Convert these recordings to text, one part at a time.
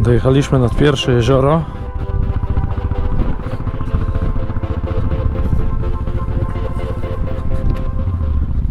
Dojechaliśmy nad pierwsze jezioro.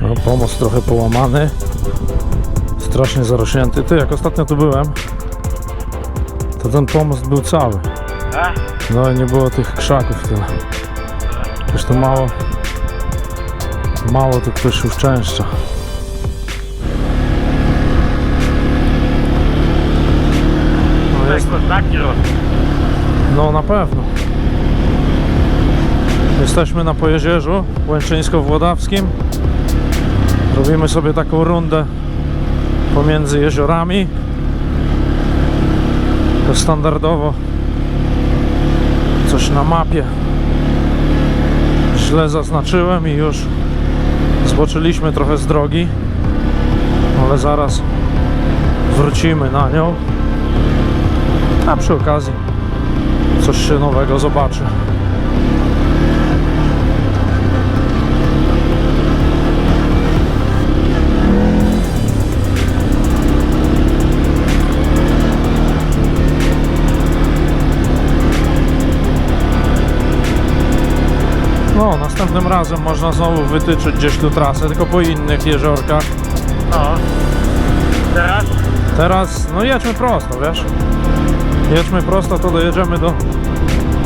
No, pomost trochę połamany. Strasznie zarośnięty. Ty, jak ostatnio tu byłem, to ten pomost był cały. No i nie było tych krzaków tyle. To mało. Mało tu ktoś uszczęszcza. No, jest, no na pewno. Jesteśmy na Pojezierzu Łęczyńsko-Włodawskim. Robimy sobie taką rundę pomiędzy jeziorami. To standardowo coś na mapie źle zaznaczyłem i już zboczyliśmy trochę z drogi, ale zaraz wrócimy na nią. A przy okazji coś się nowego zobaczy. No, następnym razem można znowu wytyczyć gdzieś tu trasę, tylko po innych jeziorkach. No. Teraz? Teraz, no jedźmy prosto, wiesz? Jedźmy prosto, to dojedziemy do...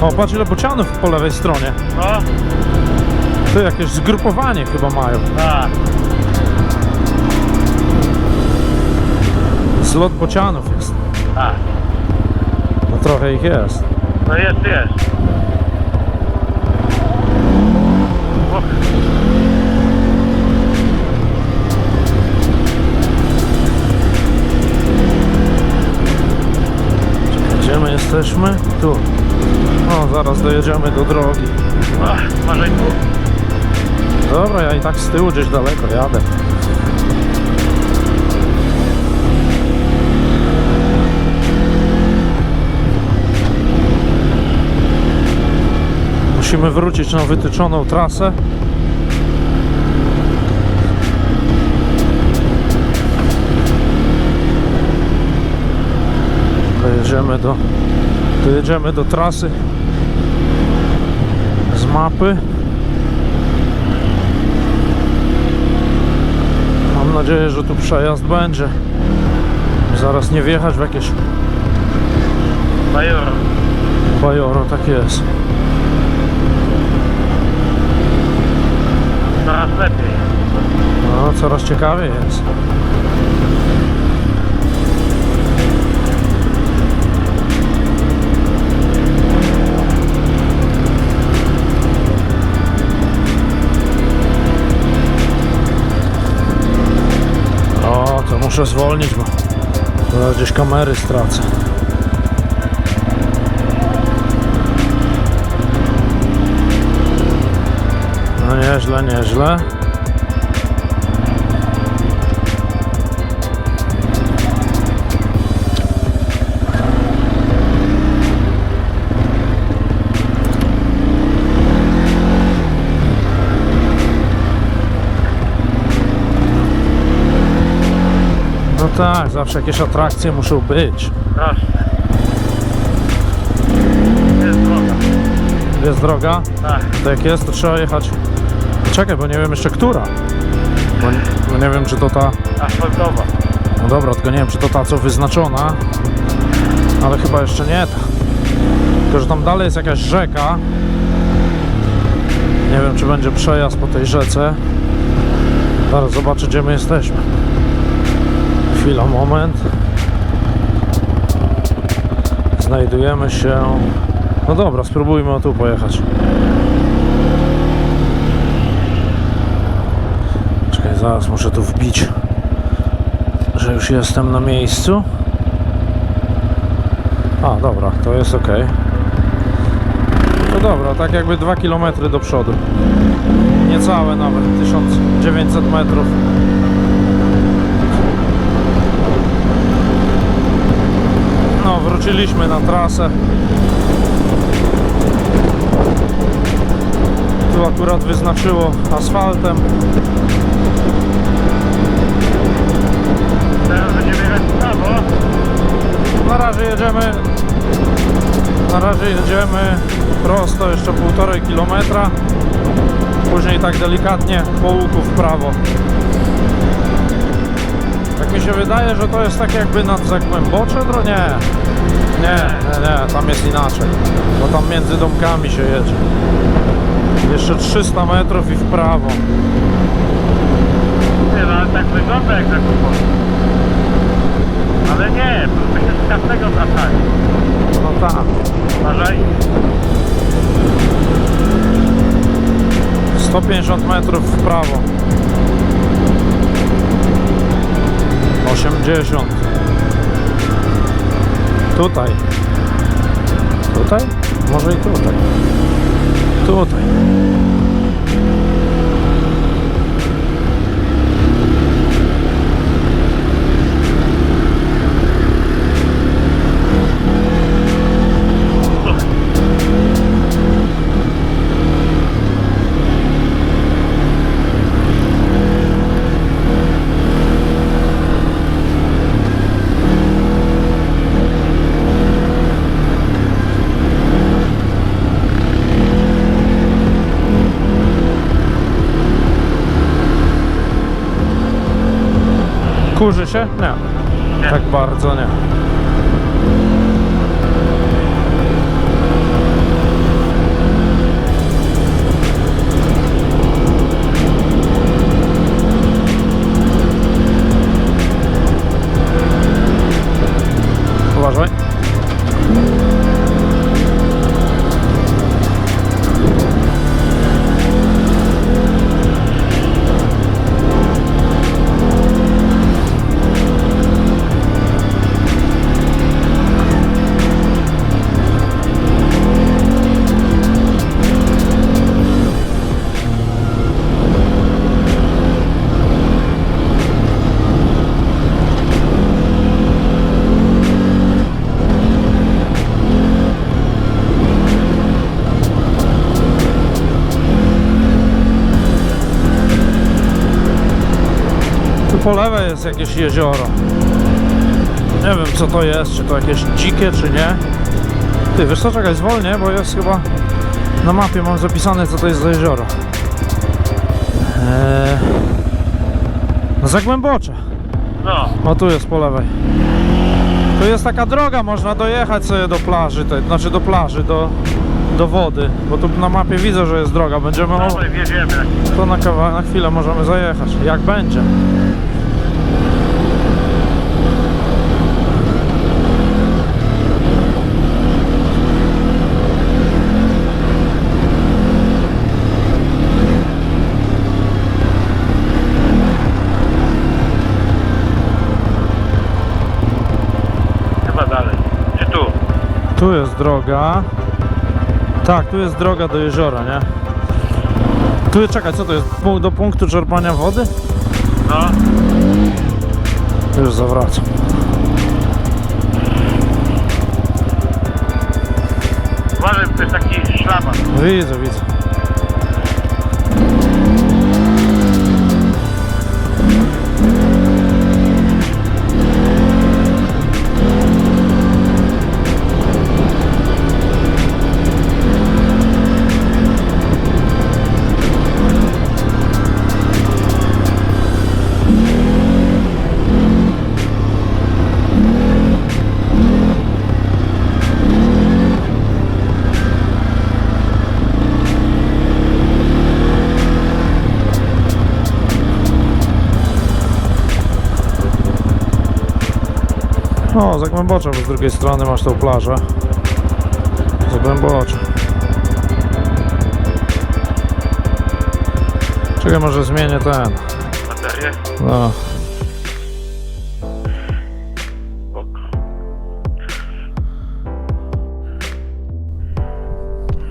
O, patrz ile bocianów po lewej stronie. No. To jakieś zgrupowanie chyba mają. Tak. Zlot bocianów jest. Tak. No trochę ich jest. No jest, jest. Jesteśmy? Tu. No, zaraz dojedziemy do drogi. ach, tu. Dobra, ja i tak z tyłu gdzieś daleko jadę. Musimy wrócić na wytyczoną trasę. Dojedziemy do, dojedziemy do trasy z mapy. Mam nadzieję, że tu przejazd będzie. Zaraz nie wjechać w jakieś Major. bajoro, tak jest. Coraz lepiej. No, coraz ciekawiej jest. Muszę zwolnić, bo zaraz gdzieś kamery stracę. No nieźle, nieźle. Tak, zawsze jakieś atrakcje muszą być. Proszę. Jest droga. Jest droga, Tak. to jak jest, to trzeba jechać. Czekaj, bo nie wiem jeszcze która. Bo, bo nie wiem, czy to ta. Asfaltowa. No dobra, tylko nie wiem, czy to ta, co wyznaczona. Ale chyba jeszcze nie ta. Tylko, że tam dalej jest jakaś rzeka. Nie wiem, czy będzie przejazd po tej rzece. Zaraz zobaczę, gdzie my jesteśmy. Chwila, moment. Znajdujemy się. No dobra, spróbujmy o tu pojechać. Czekaj, zaraz muszę tu wbić, że już jestem na miejscu. A, dobra, to jest ok. No dobra, tak jakby 2 km do przodu. Niecałe nawet, 1900 metrów. wyruszyliśmy na trasę. Tu akurat wyznaczyło asfaltem. Teraz będziemy jechać w prawo. Na razie jedziemy na razie jedziemy prosto jeszcze półtorej kilometra. Później tak delikatnie po łuku w prawo. Tak mi się wydaje, że to jest tak jakby nad Zagłębocze, no nie. Nie, nie, nie, tam jest inaczej. Bo tam między domkami się jedzie. Jeszcze 300 metrów i w prawo. Nie, no ale tak wygląda jak kupon. Ale nie, to byśmy z każdego wracali. No tak. Uważaj. 150 metrów w prawo. 80. Tutaj. Tutaj? Może i tutaj. Tutaj. Kurzy się? Nie. Nie. Tak bardzo nie. Jest jakieś jezioro. Nie wiem co to jest, czy to jakieś dzikie, czy nie. Ty, wiesz co, czekaj, zwolnię, bo jest chyba na mapie mam zapisane co to jest za jezioro. Eee... No Zagłębocze. No, O tu jest po lewej. Tu jest taka droga, można dojechać sobie do plaży, tej, znaczy do plaży, do, do wody, bo tu na mapie widzę, że jest droga. Będziemy wjedziemy. to na, kawa- na chwilę możemy zajechać, jak będzie. Chyba dalej. Czy tu? Tu jest droga. Tak, tu jest droga do jeziora, nie? Tu, czekaj, co to jest? Do punktu czerpania wody? No. Już zawracam. Uważaj, to jest taki szlaban. Widzę, widzę. O, Zagłębocze, bo z drugiej strony masz tą plażę. Zagłębocze. Czekaj, może zmienię ten. Baterię? No. Spoko.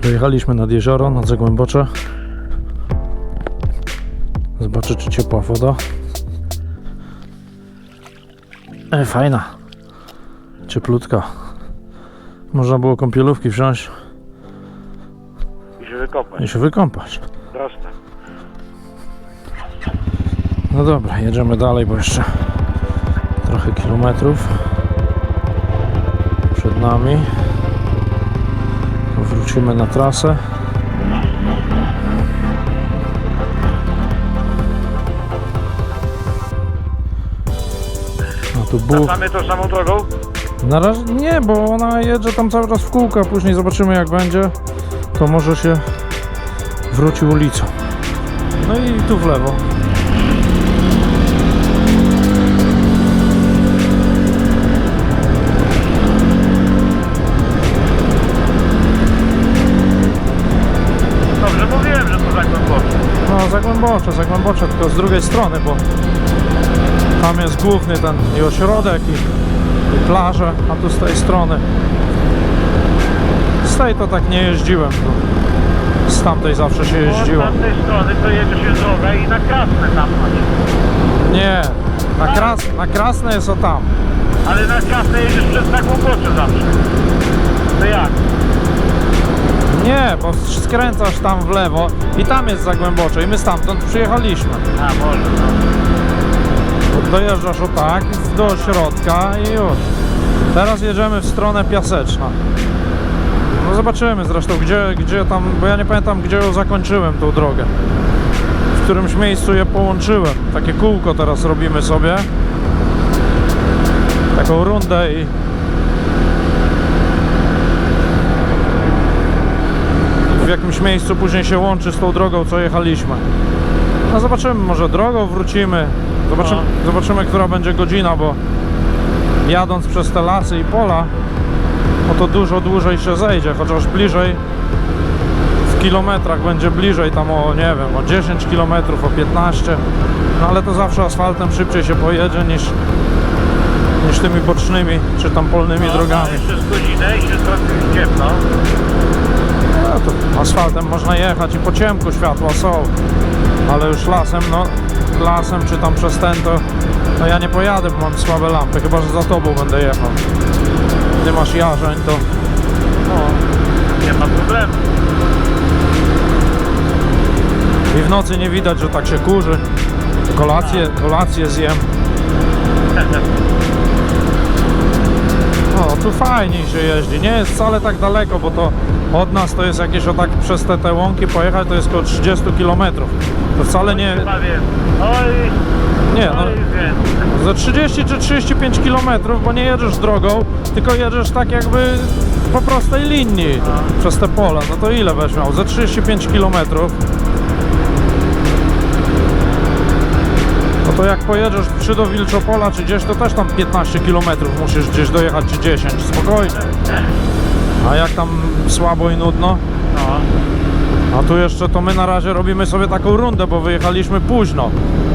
Dojechaliśmy nad jezioro, nad Zagłębocze. Zobaczę, czy ciepła woda. E, fajna. Cieplutka. Można było kąpielówki wziąć I się wykopać. i się wykąpać. Proste. No dobra, jedziemy dalej, bo jeszcze Trochę kilometrów przed nami. Wrócimy na trasę. A tu Bóg. Wracamy tą samą drogą? Na razie nie, bo ona jedzie tam cały czas w kółko, a później zobaczymy jak będzie. To może się wróci ulicą. No i tu w lewo. Dobrze mówiłem, że to głęboko. No zagłębocze, zagłębocze, tylko z drugiej strony, bo tam jest główny ten i ośrodek i, plaże, a tu z tej strony. Z tej to tak nie jeździłem, z tamtej zawsze się Bo jeździło. tamtej strony to jedzie się droga i na krasne tam macie. Nie, na, kras, na Krasne jest o tam. Ale na krasne jedziesz przez tak głębocze zawsze. To jak? Nie, bo skręcasz tam w lewo i tam jest zagłębocze i my stamtąd przyjechaliśmy. A może no. Dojeżdżasz o tak do środka i już. Teraz jedziemy w stronę Piaseczna. No zobaczymy zresztą gdzie, gdzie tam, bo ja nie pamiętam gdzie ją zakończyłem tą drogę. W którymś miejscu je połączyłem. Takie kółko teraz robimy sobie. Taką rundę i w jakimś miejscu później się łączy z tą drogą, co jechaliśmy. No zobaczymy, może drogą wrócimy. Zobaczymy, No. zobaczymy, która będzie godzina, bo jadąc przez te lasy i pola, no to dużo dłużej się zejdzie, chociaż bliżej w kilometrach będzie bliżej tam o, nie wiem, o 10 kilometrów, o 15, no ale to zawsze asfaltem szybciej się pojedzie niż, niż tymi bocznymi, czy tam polnymi No, drogami. Jeszcze z godzinę i się zrobi ciemno. No to asfaltem można jechać i po ciemku światła są, ale już lasem, no lasem czy tam przez ten to no ja nie pojadę, bo mam słabe lampy, chyba że za tobą będę jechał. Ty masz jarzeń, to No, nie ma problemu. i w nocy nie widać, że tak się kurzy. Kolację, kolację zjem. No, tu fajniej się jeździ. Nie jest wcale tak daleko, bo to od nas to jest jakieś o tak przez te, te łąki pojechać to jest około 30 km. To wcale nie. Oj, nie no. Za 30 czy 35 km, bo nie jedziesz drogą, tylko jedziesz tak jakby po prostej linii przez te pola. No to ile weź miał? Za 35 km. No to jak pojedziesz czy do Wilczopola, czy gdzieś, to też tam 15 km musisz gdzieś dojechać, czy 10, spokojnie. A jak tam słabo i nudno? No, A tu jeszcze to my na razie robimy sobie taką rundę, bo wyjechaliśmy późno.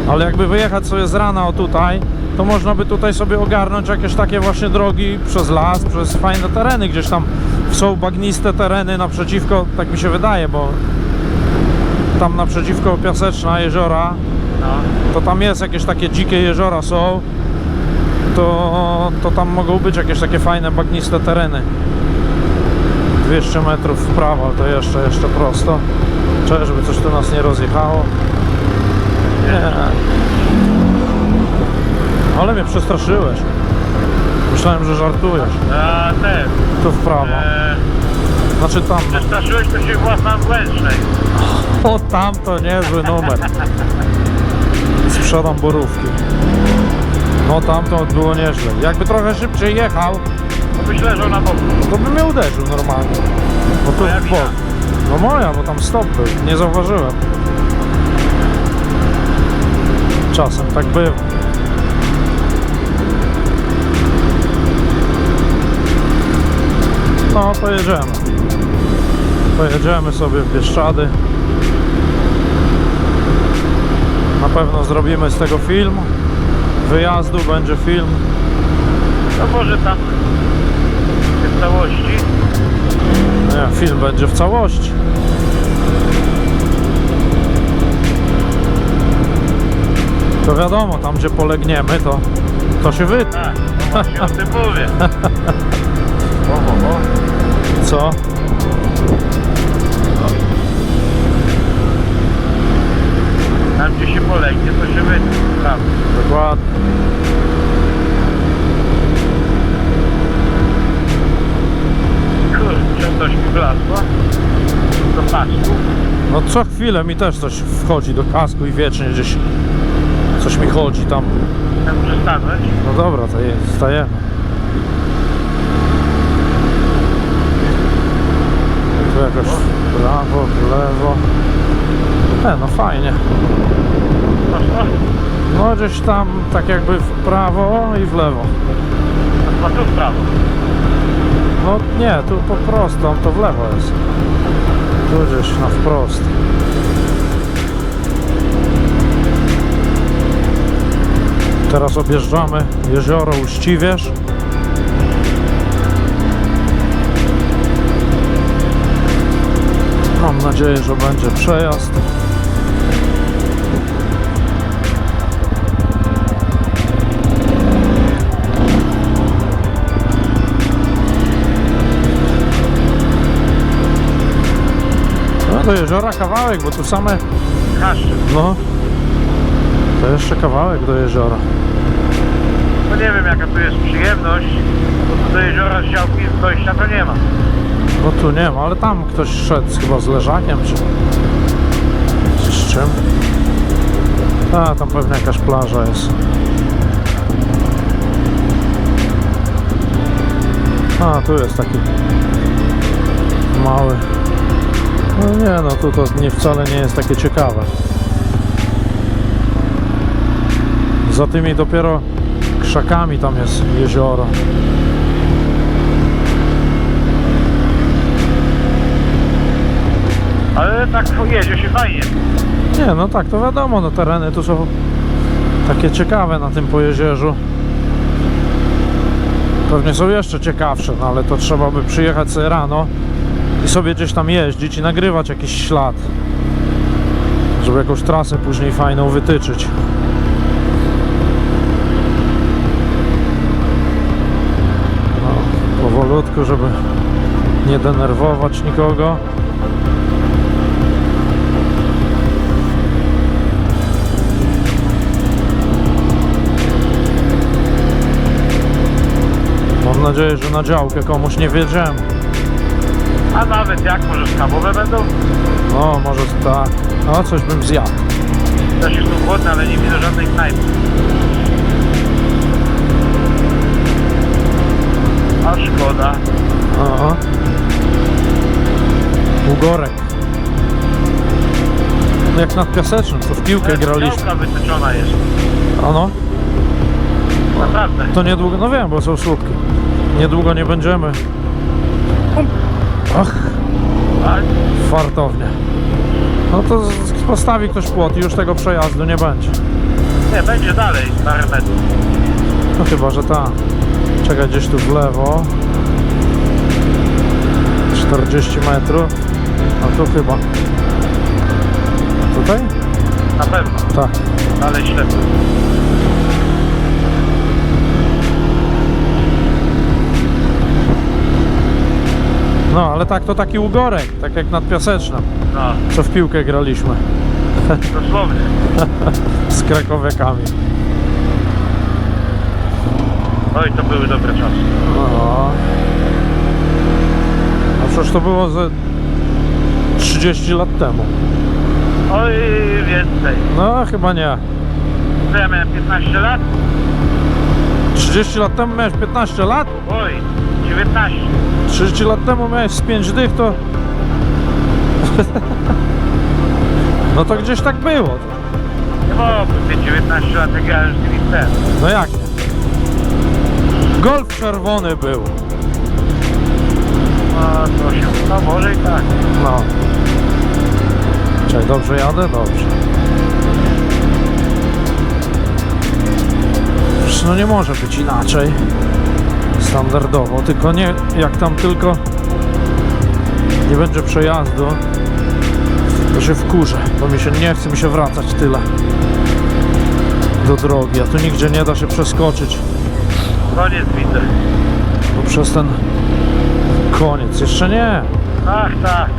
Ale jakby wyjechać sobie z rana o tutaj, to można by tutaj sobie ogarnąć jakieś takie właśnie drogi przez las, przez fajne tereny. Gdzieś tam są bagniste tereny naprzeciwko, tak mi się wydaje, bo tam naprzeciwko Piaseczna jeziora, no. to tam jest jakieś takie dzikie jeziora są. To, to tam mogą być jakieś takie fajne bagniste tereny. 200 metrów w prawo, to jeszcze, jeszcze prosto. Cześć, żeby coś tu nas nie rozjechało. Nie. Ale mnie przestraszyłeś. Myślałem, że żartujesz. A ten, Tu w prawo. e, Znaczy tam. przestraszyłeś to się własna Włęcznej. O, tam to niezły numer. Sprzedam borówki. No tam to było nieźle. Jakby trochę szybciej jechał, byś leżał na boku. to by mnie uderzył normalnie. Bo tu Moja w wina. bok. No moja, bo tam stop był. Nie zauważyłem. Czasem tak bywa. No, pojedziemy. Pojedziemy sobie w Bieszczady. Na pewno zrobimy z tego film. Wyjazdu będzie film. No może tam całości. Nie, film będzie w całości. To wiadomo, tam gdzie polegniemy, to, to się wytnie. Tak, no właśnie o tym mówię. O, o, o. Co? Tam gdzie się polegnie, to się wytnie. Dokładnie. Kasku. No co chwilę mi też coś wchodzi do kasku i wiecznie gdzieś coś mi chodzi tam. Ja muszę stanąć. No dobra, to jest, stajemy. Tu jakoś w prawo, w lewo. E, no fajnie. Prosto. No gdzieś tam tak jakby w prawo i w lewo. A tu w prawo. No nie, tu po prostu, on to w lewo jest. Tu gdzieś na wprost. Teraz objeżdżamy jezioro Uściwierz. Mam nadzieję, że będzie przejazd. Do jeziora kawałek, bo tu same... Kaszczy. No. To jeszcze kawałek do jeziora. No nie wiem jaka tu jest przyjemność, bo tu do jeziora z działki dojścia to nie ma. No tu nie ma, ale tam ktoś szedł chyba z leżakiem, czy, czy z czym. A, tam pewnie jakaś plaża jest. A, tu jest taki mały. No nie, no tu to nie, wcale nie jest takie ciekawe. Za tymi dopiero krzakami tam jest jezioro. Ale tak jedzie się fajnie. Nie, no tak, to wiadomo, no tereny tu są takie ciekawe na tym pojezierzu. Pewnie są jeszcze ciekawsze, no ale to trzeba by przyjechać sobie rano i sobie gdzieś tam jeździć i nagrywać jakiś ślad. Żeby jakąś trasę później fajną wytyczyć. No, powolutku, żeby nie denerwować nikogo. Mam nadzieję, że na działkę komuś nie wiedziałem. A nawet jak, może skabowe będą? No, może tak. No, coś bym zjadł. Też jestem głodny, ale nie widzę żadnej knajpy. A szkoda. Aha. Ugorek. Jak nad piasecznym, co w piłkę graliśmy. Działka wytyczona jest. Ano, Naprawdę. to niedługo, no wiem, bo są słupki. Niedługo nie będziemy. Ach, fartownie. No to z- postawi ktoś płot i już tego przejazdu nie będzie. nie, będzie dalej parę metrów. No chyba, że ta. Czekaj, gdzieś tu w lewo. 40 metrów. A tu chyba. Tutaj? Na pewno. Tak. Dalej ślepy. No, ale tak to taki ugorek, tak jak nad Piasecznem, No, co w piłkę graliśmy dosłownie. z krakowiakami. Oj, to były dobre czasy. No. A przecież to było ze 30 lat temu. Oj, więcej. No, chyba nie. To ja miałem 15 lat? 30 lat temu miałeś 15 lat? Oj, 19. 30 lat temu miałeś z 5 dych, to... No to gdzieś tak było. Nie mieć 19 lat, jak z nimi ten. No jak nie? Golf czerwony był. No, to się, no może i tak. No. Czekaj, dobrze jadę? Dobrze. Przecież no nie może być inaczej. Standardowo, tylko nie, jak tam tylko nie będzie przejazdu, to się wkurzę, bo mi się nie chce mi się wracać tyle do drogi, a tu nigdzie nie da się przeskoczyć, Koniec widzę. bo przez ten koniec, jeszcze nie. Ach, tak.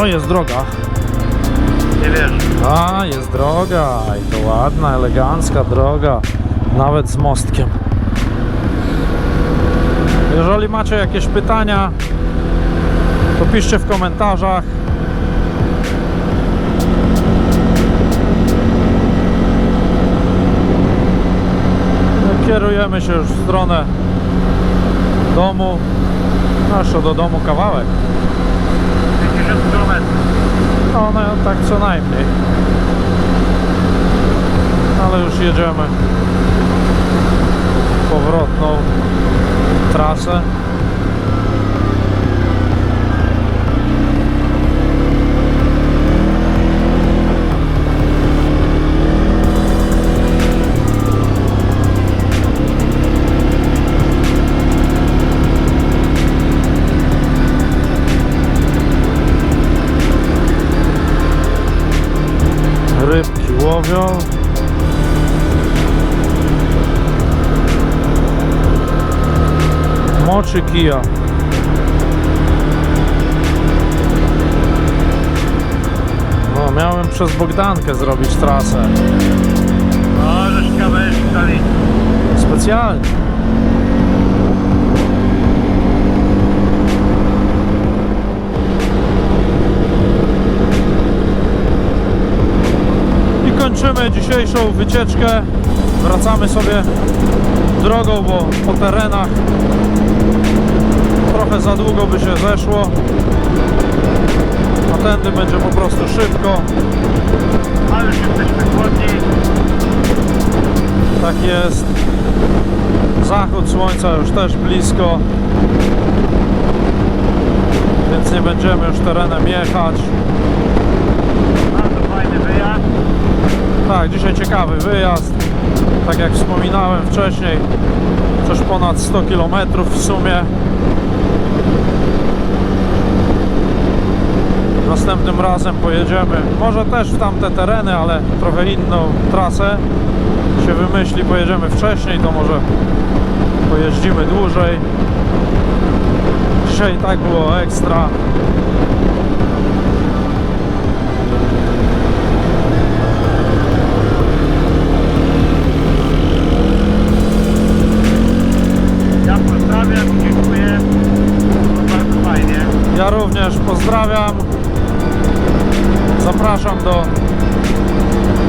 O, jest droga. Nie wiesz. A, jest droga. I to ładna, elegancka droga. Nawet z mostkiem. Jeżeli macie jakieś pytania, to piszcie w komentarzach. No, Kierujemy się już w stronę domu. No, jeszcze do domu kawałek. 50 km. No, no tak co najmniej. Ale już jedziemy powrotną trasę. Łowią. Moczy kija. No, miałem przez Bogdankę zrobić trasę. O, żeś kawałeczki dali. Specjalnie. I kończymy dzisiejszą wycieczkę. Wracamy sobie drogą, bo po terenach trochę za długo by się zeszło. A tędy będzie po prostu szybko. Ale już jesteśmy głodni. Tak jest. Zachód słońca już też blisko. Więc nie będziemy już terenem jechać. Bardzo fajny wyjazd. Tak, dzisiaj ciekawy wyjazd. Tak jak wspominałem wcześniej, coś ponad 100 km w sumie. Następnym razem pojedziemy, może też w tamte tereny, ale trochę inną trasę się wymyśli, pojedziemy wcześniej, to może pojeździmy dłużej. Dzisiaj tak było ekstra.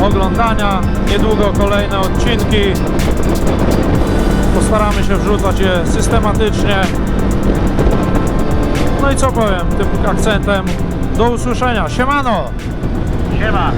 Oglądania. Niedługo kolejne odcinki. Postaramy się wrzucać je systematycznie. No i co powiem tym akcentem? Do usłyszenia. Siemano! Siema.